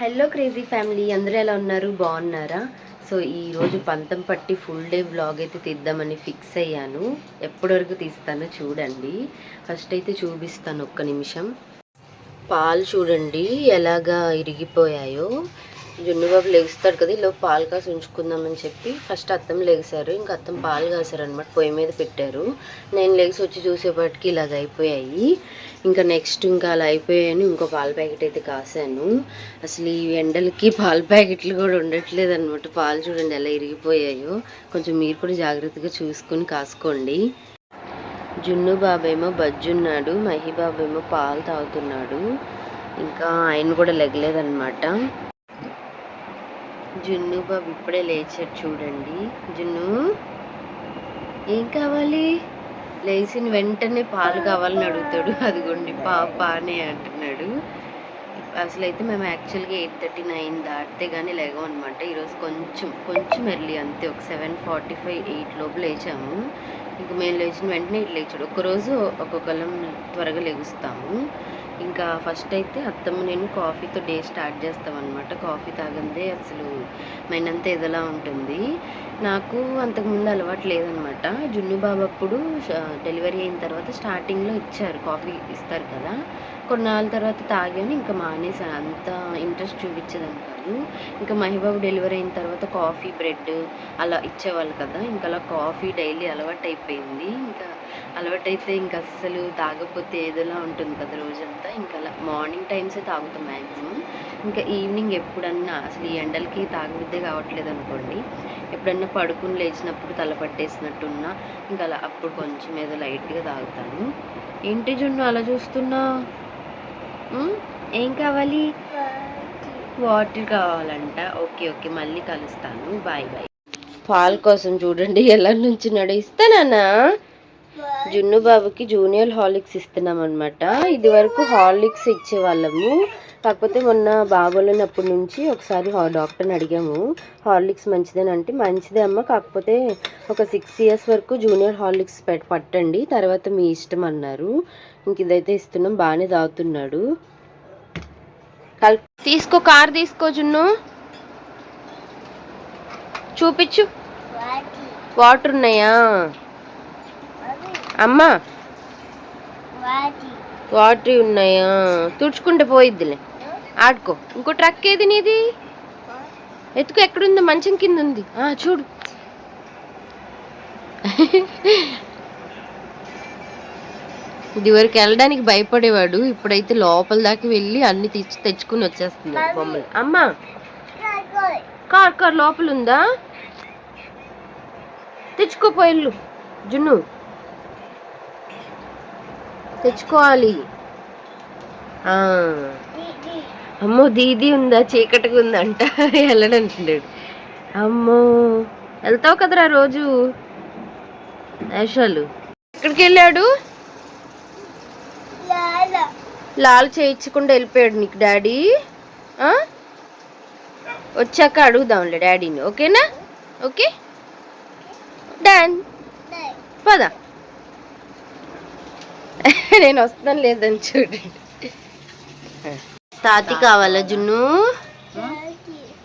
Hello crazy family అందరూ ఎలా ఉన్నారు? బాగున్నారా? సో ఈరోజు పంతం పట్టి ఫుల్ డే బ్లాగ్ అయితే తీద్దామని ఫిక్స్ అయ్యాను. ఎప్పటి వరకు తీస్తానో చూడండి. ఫస్ట్ అయితే చూపిస్తాను ఒక్క నిమిషం. పాలు చూడండి ఎలాగా ఇరిగిపోయాయో. జున్నుబాబు లెగుస్తాడు కదా ఇలా పాలు కాసి ఉంచుకుందామని చెప్పి ఫస్ట్ అత్తం లెగిసారు. ఇంకా అత్తం పాలు కాసారు అనమాట పొయ్యి మీద పెట్టారు. నేను లెగిసి వచ్చి చూసేపాటికి ఇలాగ అయిపోయాయి. ఇంకా నెక్స్ట్ ఇంకా అలా అయిపోయాను ఇంకో పాల ప్యాకెట్ అయితే కాసాను. అసలు ఈ ఎండలకి పాల ప్యాకెట్లు కూడా ఉండట్లేదు అనమాట పాలు చూడండి ఎలా ఇరిగిపోయాయో. కొంచెం మీరు కూడా జాగ్రత్తగా చూసుకొని కాసుకోండి. జున్ను బాబేమో బజ్జున్నాడు మహిబాబేమో పాలు తాగుతున్నాడు. ఇంకా ఆయన కూడా లెగలేదన్నమాట. జున్ను బాబు ఇప్పుడే లేచాడు చూడండి. జున్ను ఏం కావాలి? లేచిన వెంటనే పాలు కావాలని అడుగుతాడు. అదిగోండి పాప అని అంటున్నాడు. అసలు అయితే మేము యాక్చువల్గా ఎయిట్ థర్టీ నైన్ దాటితే కానీ లేగం అనమాట ఈరోజు కొంచెం కొంచెం ఎర్లీ అంతే ఒక సెవెన్ ఫార్టీ ఫైవ్ ఎయిట్ లోపు లేచాము. ఇంక మేము లేచిన వెంటనే ఇటు లేచాడు. ఒక్కరోజు ఒక్కొక్కలం త్వరగా లెగుస్తాము. ఇంకా ఫస్ట్ అయితే అత్తమ్మ నేను కాఫీతో డే స్టార్ట్ చేస్తామన్నమాట. కాఫీ తాగందే అసలు మైనంతా ఇదిలా ఎదలా ఉంటుంది. నాకు అంతకుముందు అలవాటు లేదనమాట జున్ను బాబు అప్పుడు డెలివరీ అయిన తర్వాత స్టార్టింగ్లో ఇచ్చారు. కాఫీ ఇస్తారు కదా. కొన్నాళ్ళ తర్వాత తాగాను. ఇంకా మానేసాను అంత ఇంట్రెస్ట్ చూపించేదాన్ని కాదు. ఇంకా మహిబాబు డెలివరీ అయిన తర్వాత కాఫీ బ్రెడ్ అలా ఇచ్చేవాళ్ళు కదా. ఇంకా అలా కాఫీ డైలీ అలవాటు అయిపోయింది ఇంకా అలవాటు అయితే ఇంకా అస్సలు తాగకపోతే ఏదోలా ఉంటుంది కదా రోజంతా. ఇంకా అలా మార్నింగ్ టైమ్సే తాగుతాం మ్యాక్సిమం ఇంకా ఈవినింగ్ ఎప్పుడన్నా అసలు ఈ ఎండలకి తాగబుద్దే కావట్లేదు అనుకోండి ఎప్పుడన్నా పడుకుని లేచినప్పుడు తల పట్టేసినట్టున్నా ఇంకా అలా అప్పుడు కొంచెం ఏదో లైట్గా తాగుతాను. ఏంటి జున్ను అలా చూస్తున్నా? ఏం కావాలి? వాటర్ కావాలంట. ఓకే ఓకే మళ్ళీ కలుస్తాను. Bye bye. పాల్ కోసం చూడండి ఎలా నుంచి ఇస్తానా జున్ను బాబుకి జూనియర్ హార్లిక్స్ ఇస్తున్నాం అనమాట ఇది వరకు హార్లిక్స్ ఇచ్చేవాళ్ళము. కాకపోతే మొన్న బాగోలేనప్పటి నుంచి ఒకసారి డాక్టర్ని అడిగాము. హార్లిక్స్ మంచిదేనంటే అంటే మంచిదే అమ్మ. కాకపోతే ఒక సిక్స్ ఇయర్స్ వరకు జూనియర్ హార్లిక్స్ పెట్ పట్టండి. తర్వాత మీ ఇష్టం అన్నారు. ఇంక ఇదైతే ఇస్తున్నాం. బాగానే తాగుతున్నాడు. కల్ తీసుకో కార్ తీసుకో జున్ను. చూపించు వాటర్ ఉన్నాయా? అమ్మా. వాటర్ ఉన్నాయా? తుడుచుకుంటే పోయిద్దిలే. ఆడుకో. ఇంకో ట్రక్ ఏది నీది? ఎత్తుకు ఎక్కడుందో? మంచం కింద ఉంది. ఆ, చూడు. ఇది వరకు వెళ్ళడానికి భయపడేవాడు. ఇప్పుడైతే లోపల దాకా వెళ్ళి అన్ని తెచ్చి తెచ్చుకుని వచ్చేస్తున్నాడు బొమ్మలు. అమ్మా. కార్ కార్ లోపల ఉందా? తెచ్చుకోపోయిల్లు జున్ను. తెచ్చుకోవాలి. అమ్మో దీది ఉందా? చీకటిగా ఉందంట. వెళ్ళడంటున్నాడు అమ్మో వెళ్తావు కదరా రోజు? వేషాలు. ఎక్కడికి వెళ్ళాడు? లాల్. చేయించకుండా వెళ్ళిపోయాడు నీకు డాడీ? వచ్చాక అడుగుదాంలే డాడీని. ఓకేనా? ఓకే? డాన్. పద. నేను వస్తాను లేదని చూడండి. తాతి కావాలా జున్ను?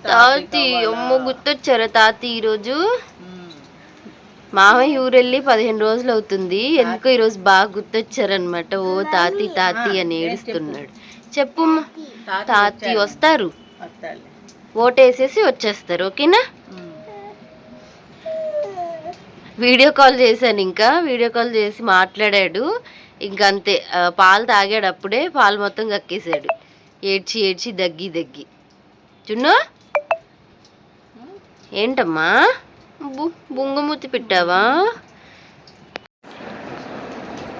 తాతి అమ్మ గుర్తొచ్చారా తాతి ఈరోజు? మామయ్య ఊరెళ్ళి పదిహేను రోజులు అవుతుంది. ఎందుకో ఈరోజు బాగా గుర్తొచ్చారనమాట ఓ తాతి తాతి అని ఏడుస్తున్నాడు. చెప్పు తాతి వస్తారు. ఓటేసేసి వచ్చేస్తారు. ఓకేనా? వీడియో కాల్ చేశాను ఇంకా. వీడియో కాల్ చేసి మాట్లాడాడు. ఇంకా అంతే ఆ, పాలు తాగాడు అప్పుడే పాలు మొత్తం కక్కేశాడు ఏడ్చి ఏడ్చి దగ్గి దగ్గి. చున్ను ఏంటమ్మా? బు- బుంగమూతి పెట్టావా?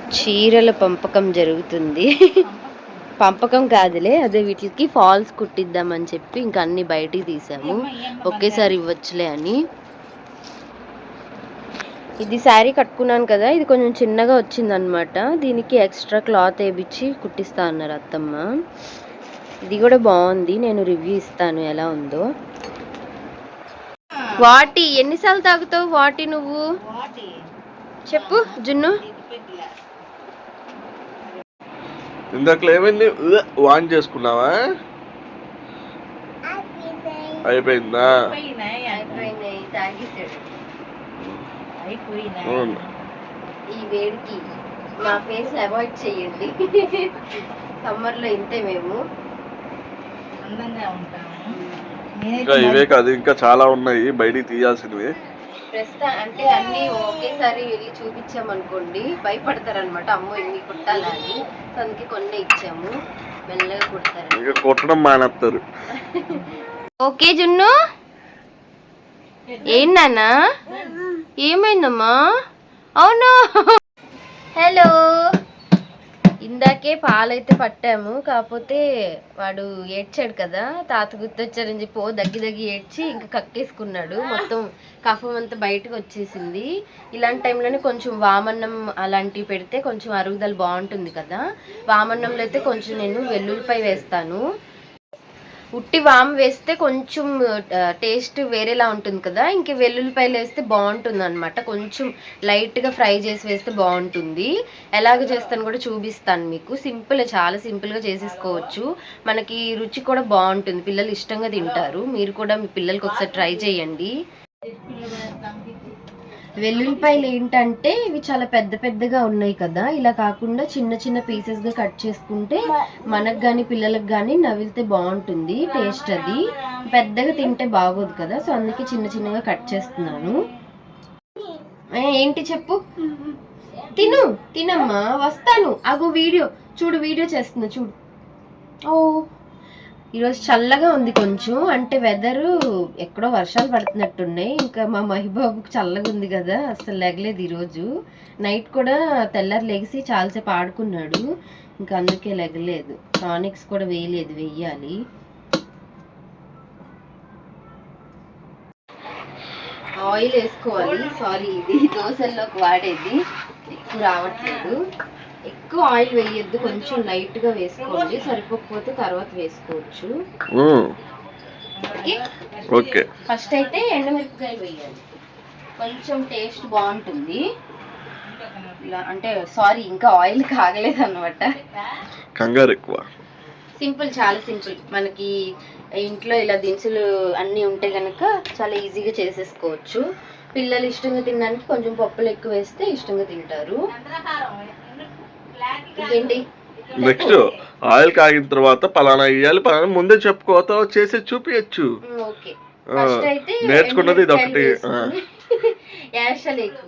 చీరల పంపకం జరుగుతుంది. పంపకం కాదులే అదే వీటికి ఫాల్స్ కుట్టిద్దామని చెప్పి ఇంకా అన్ని బయటికి తీసాము. ఒకేసారి ఇవ్వచ్చులే అని. ఇది శారీ కట్టుకున్నాను కదా ఇది కొంచెం చిన్నగా వచ్చిందనమాట దీనికి ఎక్స్ట్రా క్లాత్ వేయించి కుట్టిస్తా అన్నారు అత్తమ్మ. ఇది కూడా బాగుంది నేను రివ్యూ ఇస్తాను ఎలా ఉందో. వాటి ఎన్నిసార్లు తాగుతావు వాటి నువ్వు? చెప్పు జున్ను. ఇందాక ఏమైంది? వాన్ చేసుకున్నావా? అయిపోయిందా తాగేసాడు. అవును. ఈ వేడికి మా ఫేస్ అవాయిడ్ చేయండి సమ్మర్లో ఇంతే మేము. అందంగా ఉంటాము. ఇంకా ఇవే కాదు ఇంకా చాలా ఉన్నాయి బయటికి తీయాల్సినవి. ప్రస్తుతం అంటే అన్ని ఒకేసారి వెళ్ళి చూపించామనుకోండి భయపడతారనమాట. అమ్మో ఇన్ని కుట్టాలని. సో అందుకే కొన్ని ఇచ్చాము. మెల్లగా కుడతారు ఇంకా కొట్టడం మానేస్తారు. ఓకే జున్ను. ఏంటన్నా ఏమైందమ్మా? అవును. హలో. ఇందాకే పాలైతే పట్టాము కాకపోతే వాడు ఏడ్చాడు కదా తాత గుర్తొచ్చారని చెప్పి ఓ దగ్గి దగ్గి ఏడ్చి ఇంకా కక్కేసుకున్నాడు. మొత్తం కఫం అంతా బయటకు వచ్చేసింది. ఇలాంటి టైంలోనే కొంచెం వామన్నం అలాంటివి పెడితే కొంచెం అరుగుదల బాగుంటుంది కదా. వామన్నంలో అయితే కొంచెం నేను వెల్లుల్లిపై వేస్తాను. ఉట్టి వామ్ వేస్తే కొంచెం టేస్ట్ వేరేలా ఉంటుంది కదా. ఇంక వెల్లుల్లిపాయలు వేస్తే బాగుంటుంది అనమాట కొంచెం లైట్గా ఫ్రై చేసి వేస్తే బాగుంటుంది. ఎలాగ చేస్తాను కూడా చూపిస్తాను మీకు. సింపుల్ చాలా సింపుల్గా చేసేసుకోవచ్చు. మనకి రుచి కూడా బాగుంటుంది. పిల్లలు ఇష్టంగా తింటారు. మీరు కూడా మీ పిల్లలకి ఒకసారి ట్రై చేయండి. వెల్లుల్లిపాయలు ఏంటంటే ఇవి చాలా పెద్ద పెద్దగా ఉన్నాయి కదా. ఇలా కాకుండా చిన్న చిన్న పీసెస్గా కట్ చేసుకుంటే మనకు గాని పిల్లలకు గాని నవిలితే బాగుంటుంది టేస్ట్ అది. పెద్దగా తింటే బాగోదు కదా సో అందుకే చిన్న చిన్నగా కట్ చేస్తున్నాను. ఏంటి చెప్పు? తిను తినమ్మా వస్తాను. అగో వీడియో. చూడు వీడియో చేస్తున్నా చూడు. ఓ ఈరోజు చల్లగా ఉంది కొంచెం. అంటే వెదరు ఎక్కడో వర్షాలు పడుతున్నట్టున్నాయి. ఇంకా మా మహిబాబుకి చల్లగా ఉంది కదా అసలు లెగలేదు ఈరోజు. నైట్ కూడా తెల్లారి లెగిసి చాలాసేపు ఆడుకున్నాడు. ఇంకా అందుకే లెగలేదు. టానిక్స్ కూడా వేయలేదు వెయ్యాలి ఆయిల్ వేసుకోవాలి. సారీ ఇది దోశల్లోకి వాడేది. ఎక్కువ రావట్లేదు. ఎక్కువ ఆయిల్ వేయొద్దు కొంచెం లైట్గా వేసుకోండి. సరిపోకపోతే తర్వాత వేసుకోవచ్చు. ఓకే? ఓకే. ఫస్ట్ అయితే ఎండుమిరపకాయలు వేయాలి. కొంచెం టేస్ట్ బాగుంటుంది. ఇలా అంటే సారీ ఇంకా ఆయిల్ కాగలేదు అనమాట కంగారు ఎక్కువ. సింపుల్ చాలా సింపుల్. మనకి ఇంట్లో ఇలా దినుసులు అన్నీ ఉంటే కనుక చాలా ఈజీగా చేసేసుకోవచ్చు. పిల్లలు ఇష్టంగా తినడానికి కొంచెం పప్పులు ఎక్కువ వేస్తే ఇష్టంగా తింటారు. నెక్స్ట్ ఆయిల్ కాగిన తర్వాత పలానా వేయాలి పలానా ముందే చెప్పుకో తర్వాత చేసి చూపించచ్చు నేర్చుకున్నది ఇది ఒకటి.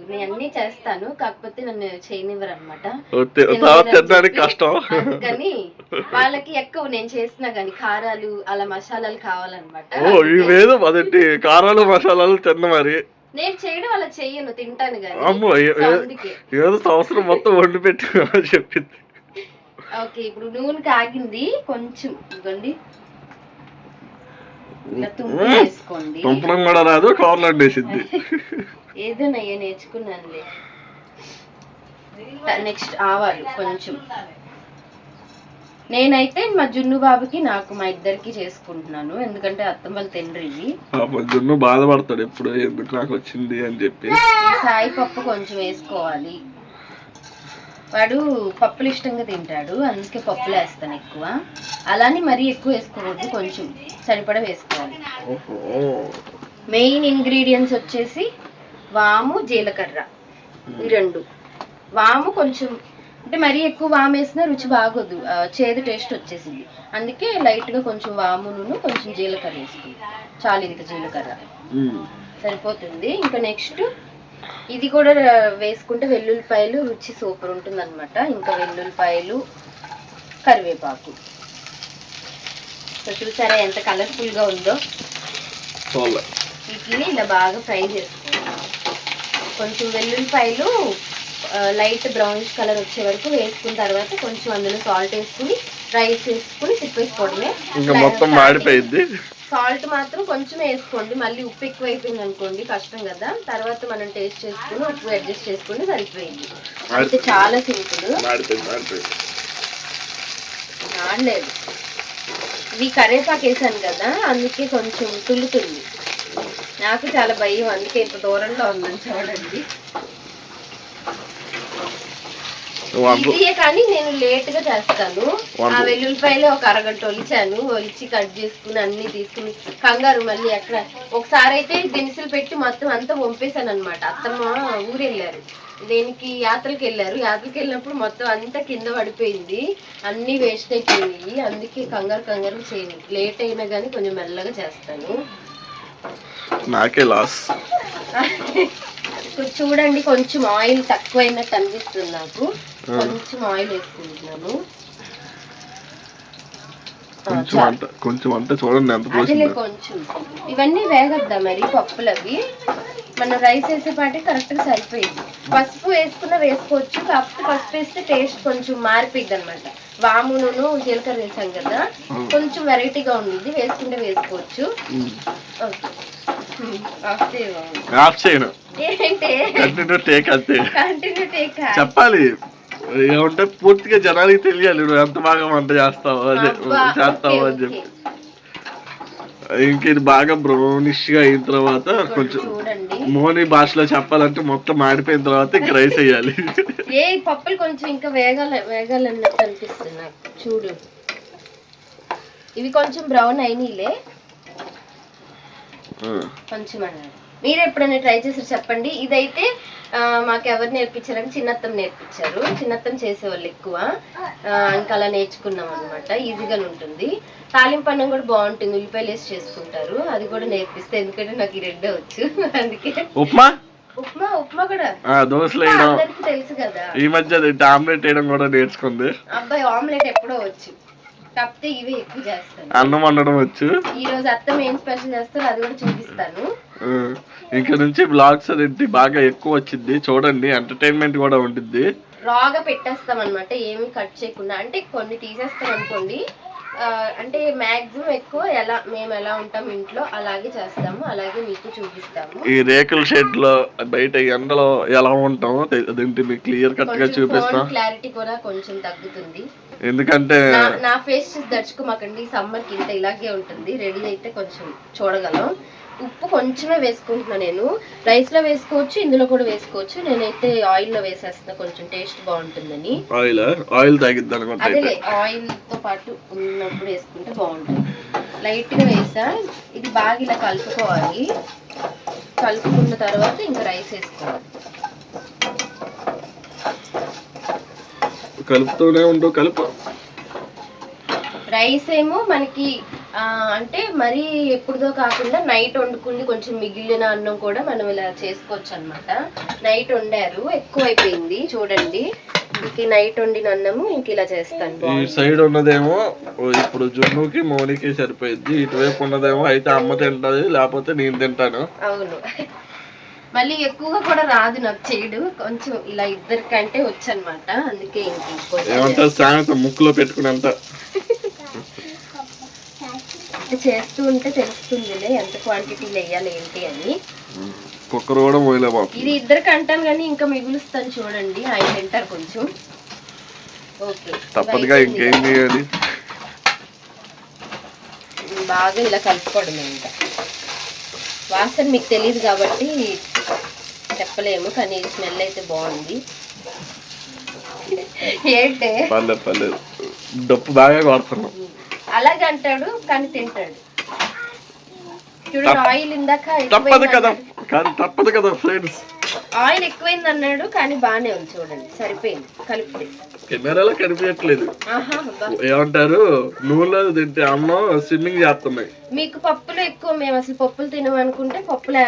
నేను అన్ని చేస్తాను కాకపోతే నన్ను చేయనివ్వరు అనమాట తినడానికి కష్టం. అందుకని వాళ్ళకి ఎక్కువ నేను చేసినా గానీ కారాలు అలా మసాలాలు కావాలన్నమాట. ఓ ఇవేదో అదేంటి కారాలు మసాలాలు తిన్న మరి. నేను చేయడం అలా చెయ్యను తింటాను కానీ అమ్మో ఏదో సంవత్సరం మొత్తం వండి పెట్టి చెప్పింది. ఓకే ఇప్పుడు నూనె కాగింది కొంచెం ఇదిగోండి. వేసుకోండి. తుంపడం కూడా రాదు కవర్లు వండేసింది ఏదో నయ్య నేర్చుకున్నానులే నెక్స్ట్ ఆవాలు కొంచెం. నేనైతే మా జున్ను బాబుకి నాకు మా ఇద్దరికి చేసుకుంటున్నాను. ఎందుకంటే అత్తమ్మలు తినరు ఇవి జున్ను బాధపడతాడు ఎప్పుడు ఎందుకు నాకు వచ్చింది అని చెప్పి. సాయి పప్పు కొంచెం వేసుకోవాలి. వాడు పప్పులు ఇష్టంగా తింటాడు. అందుకే పప్పులు వేస్తాను ఎక్కువ. అలానే మరీ ఎక్కువ వేసుకోవద్దు కొంచెం సరిపడా వేసుకోవాలి. మెయిన్ ఇంగ్రీడియంట్స్ వచ్చేసి వాము జీలకర్ర. ఈ రెండు. వాము కొంచెం అంటే మరీ ఎక్కువ వాము వేసినా రుచి బాగోదు. చేదు టేస్ట్ వచ్చేసింది. అందుకే లైట్గా కొంచెం వామును కొంచెం జీలకర్ర వేసుకుంది. చాలు ఇంత జీలకర్ర. సరిపోతుంది. ఇంకా నెక్స్ట్ ఇది కూడా వేసుకుంటే వెల్లుల్లిపాయలు రుచి సూపర్ ఉంటుంది అనమాట ఇంకా వెల్లుల్లిపాయలు కరివేపాకు. సో చూసారా ఎంత కలర్ఫుల్గా ఉందో. వీటిని ఇలా బాగా ఫ్రై చేసుకోవాలి. కొంచెం వెల్లుల్లిపాయలు లైట్ బ్రౌనిష్ కలర్ వచ్చే వరకు వేసుకున్న తర్వాత కొంచెం అందులో సాల్ట్ వేసుకుని రైస్ వేసుకుని తిప్పేసుకోవడమే ఇంకా మొత్తం మాడిపోయింది సాల్ట్ మాత్రం కొంచెం వేసుకోండి. మళ్ళీ ఉప్పు ఎక్కువ అయిపోయింది అనుకోండి కష్టం కదా. తర్వాత మనం టేస్ట్ చేసుకుని ఉప్పు అడ్జస్ట్ చేసుకుని సరిపోయింది. అయితే చాలా సింపుల్. ఆడలేదు ఇవి కరేపాకు వేసాను కదా అందుకే కొంచెం తుల్లుతుంది నాకు చాలా భయం అందుకే ఇంత దూరంలో ఉందని చూడండి. కానీ నేను లేట్గా చేస్తాను. ఆ వెల్లుల్లిపాయలు ఒక అరగంట ఒలిచాను. ఒలిచి కట్ చేసుకుని అన్ని తీసుకుని కంగారు మళ్ళీ ఎక్కడ ఒకసారి అయితే దినుసులు పెట్టి మొత్తం అంతా వంపేశాను అనమాట అత్తమ్మ ఊరు వెళ్ళారు దేనికి? యాత్రకి వెళ్ళారు. యాత్రకి వెళ్ళినప్పుడు మొత్తం అంతా కింద పడిపోయింది. అన్ని వేస్ట్ అయిపోయినాయి అందుకే కంగారు కంగారు చేయను. లేట్ అయినా కానీ కొంచెం మెల్లగా చేస్తాను. నాకే లాస్ ఇప్పుడు చూడండి కొంచెం ఆయిల్ తక్కువైనట్టు అనిపిస్తుంది నాకు. కొంచెం ఆయిల్ వేసుకుంటున్నాను. కొంచెం. అంట కొంచెం అంటే చూడండి ఎంత అదిలే పోసిందో. కొంచెం. ఇవన్నీ వేగద్దా మరి పప్పులు అవి మన రైస్ వేసేపాటి కరెక్ట్గా సరిపోయింది. పసుపు వేసుకున్నా వేసుకోవచ్చు కాకపోతే పసుపు వేస్తే టేస్ట్ కొంచెం మారిపోయింది అనమాట వాము నూనె జీలకర్ర వేసాం కదా. కొంచెం వెరైటీగా ఉండింది వేసుకుంటే వేసుకోవచ్చు. ఓకే. ఆఫ్ చేయను. కంటిన్యూ టేక్ అంతే. కంటిన్యూ టేక్ చెప్పాలి. ఏమంటే పూర్తిగా జనాలకి తెలియాలి. నువ్వు ఎంత బాగా వంట చేస్తావు అదే చేస్తావు అని చెప్పి. ఇంక ఇది బాగా బ్రౌనిష్గా అయిన తర్వాత కొంచెం మోని భాషలో చెప్పాలంటే మొత్తం మాడిపోయిన తర్వాత ఇంక రైస్ వేయాలి. ఏ పప్పులు కొంచెం ఇంకా వేగాల వేగాలన్నట్టు అనిపిస్తుంది నాకు. చూడు. ఇవి కొంచెం బ్రౌన్ అయినాయిలే కొంచెం అన్నారు మీరు ఎప్పుడైనా ట్రై చేసారు చెప్పండి. ఇదైతే మాకు ఎవరు నేర్పించారంటే చిన్నత్తం నేర్పించారు. చిన్నత్తం చేసేవాళ్ళు ఎక్కువ. ఇంకా అలా నేర్చుకున్నాం అనమాట ఈజీగా ఉంటుంది. తాలింపు అన్నం కూడా బాగుంటుంది. ఉల్లిపాయలు వేసి చేసుకుంటారు. అది కూడా నేర్పిస్తే ఎందుకంటే నాకు ఈ రెండే వచ్చు. అందుకే. ఉప్మా? ఉప్మా ఉప్మా కూడా. దోశలు వేయడం. తెలుసు కదా. ఈ మధ్య ఆమ్లెట్ వేయడం కూడా నేర్చుకుంది. అబ్బాయి ఆమ్లెట్ ఎప్పుడో వచ్చు. కాకపోతే ఇవే ఎక్కువ చేస్తాను. అన్నం వండడం వచ్చు. ఈ రోజు అత్తం ఏం స్పెషల్ చేస్తారో అది కూడా చూపిస్తాను. ఇంక నుంచి బ్లాగ్స్ అనేది బాగా ఎక్కువ వచ్చింది చూడండి ఎంటర్టైన్మెంట్ కూడా ఉంటుంది రాగా పెట్టేస్తాం అనమాట ఏమి కట్ చేయకుండా. అంటే కొన్ని తీసేస్తాం అనుకోండి. అంటే మాక్సిమం ఎక్కువ ఎలా మేము ఎలా ఉంటాం ఇంట్లో అలాగే చేస్తాము అలాగే మీకు చూపిస్తాము. ఈ రేకుల షెడ్లో బయట ఎండలో ఎలా ఉంటామో అదేంటి మీకు క్లియర్ కట్గా చూపిస్తాం. క్లారిటీ కూడా కొంచెం తగ్గుతుంది. ఎందుకంటే నా- ఫేస్ చూసి దడుచుకోమాకండి. సమ్మర్కి ఇంత ఇలాగే ఉంటుంది. రెడీ అయితే కొంచెం చూడగలం ఉప్పు కొంచెమే వేసుకుంటున్నా నేను. రైస్లో వేసుకోవచ్చు ఇందులో కూడా వేసుకోవచ్చు. నేనైతే ఆయిల్లో వేసేస్తున్నా కొంచెం టేస్ట్ బాగుంటుందని. ఆయిల్ ఆయిల్ తాగిద్ది అనుకుంటా అదేలే ఆయిల్తో పాటు ఉన్నప్పుడు వేసుకుంటే బాగుంటుంది. లైట్గా వేసా. ఇది బాగా ఇలా కలుపుకోవాలి. కలుపుకున్న తర్వాత ఇంకా రైస్ వేసుకోవాలి. కలుపుతూనే ఉండు కలుపు. రైస్ ఏమో మనకి అంటే మరీ ఎప్పుడుదో కాకుండా నైట్ వండుకుంది కొంచెం మిగిలిన అన్నం కూడా మనం ఇలా చేసుకోవచ్చు అనమాట నైట్ వండారు ఎక్కువ అయిపోయింది చూడండి. ఇంక నైట్ వండిన అన్నము ఇంక ఇలా చేస్తాను. ఈ సైడ్ ఉన్నదేమో ఓ ఇప్పుడు జున్నుకి మౌనికి సరిపోయింది ఇటువైపు ఉన్నదేమో అయితే అమ్మ తింటది లేకపోతే నేను తింటాను. అవును. మళ్ళీ ఎక్కువగా కూడా రాదు నాకు చేయడు కొంచెం ఇలా ఇద్దరికంటే వచ్చు అనమాట అందుకే ఇంక కొంచెం ఏమంటారు? సాయంత్రం ముక్కులో పెట్టుకునేంత చేస్తూ ఉంటే తెలుస్తుందిలే ఎంత క్వాంటిటీలు వేయాలి ఏంటి అని. కుక్కర్ కూడా బాబు. ఇది ఇద్దరికి అంటాను కానీ ఇంకా మిగులుస్తాను చూడండి ఆయన తింటారు కొంచెం. ఓకే తప్పదుగా ఇంకేం చేయాలి? బాగా ఇలా కలుపుకోవడమే ఇంకా. వాసన మీకు తెలియదు కాబట్టి చెప్పలేము కానీ స్మెల్ అయితే బాగుంది. ఏంటే? పర్లేదు పర్లేదు. డప్పు బాగా కొడుతున్నాం అలాగే అంటాడు కానీ తింటాడు. చూడండి ఆయిల్ ఇందాక తప్పదు కదా. కానీ తప్పదు కదా ఫ్రెండ్స్. ఆయిల్ ఎక్కువైంది అన్నాడు కానీ బాగానే ఉంది చూడండి. సరిపోయింది. కలిపితే. కెమెరాలో కనిపించట్లేదు. ఏమంటారు? నూనెలో తింటే అన్నం స్విమ్మింగ్ చేస్తున్నాయి. మీకు పప్పులు ఎక్కువ మేము అసలు పప్పులు తినమనుకుంటే పప్పులు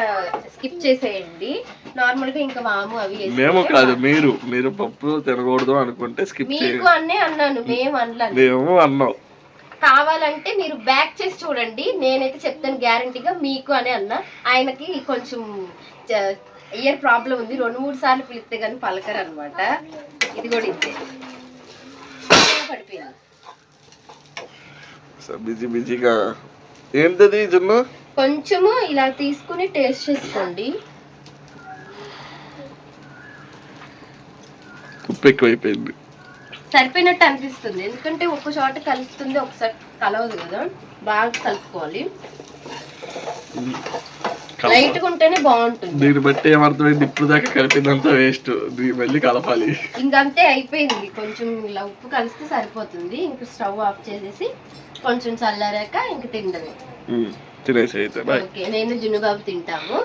స్కిప్ చేసేయండి. నార్మల్గా ఇంకా వాము అవి మేము కాదు మీరు. మీరు పప్పు తినకూడదు అనుకుంటే స్కిప్ మీకు అన్నే అన్నాను మేము అనలేదు. మేము అన్నాం. కావాలంటే మీరు బ్యాక్ చేసి చూడండి. నేనైతే చెప్తాను గ్యారంటీగా మీకు అని అన్నా. ఆయనకి కొంచెం ఇయర్ ప్రాబ్లం ఉంది. రెండు మూడు సార్లు పిలిస్తే కానీ పలకరు అనమాట ఇది. కూడా ఇంతే పడిపోయింది బిజీ బిజీగా. ఏంటది జున్ను? కొంచెము ఇలా తీసుకుని టేస్ట్ చేసుకోండి. ఉప్పు ఎక్కువైపోయింది. సరిపోయినట్టు అనిపిస్తుంది. ఎందుకంటే ఒక్క చోట కలుస్తుంది ఒకసారి కలవదు కదా. బాగా కలుపుకోవాలి. లైట్ ఉంటేనే బాగుంటుంది. దీన్ని బట్టి ఏమర్థమైంది? ఇప్పుడు దాకా కలిపిందంతా వేస్ట్ మళ్ళీ కలపాలి. ఇంకంతే అయిపోయింది. కొంచెం ఇలా ఉప్పు కలిస్తే సరిపోతుంది. ఇంక స్టవ్ ఆఫ్ చేసేసి కొంచెం చల్లారాక ఇంక తిండమే. తినేసి అయితే ఓకే నేను జున్నుబాబు తింటాము.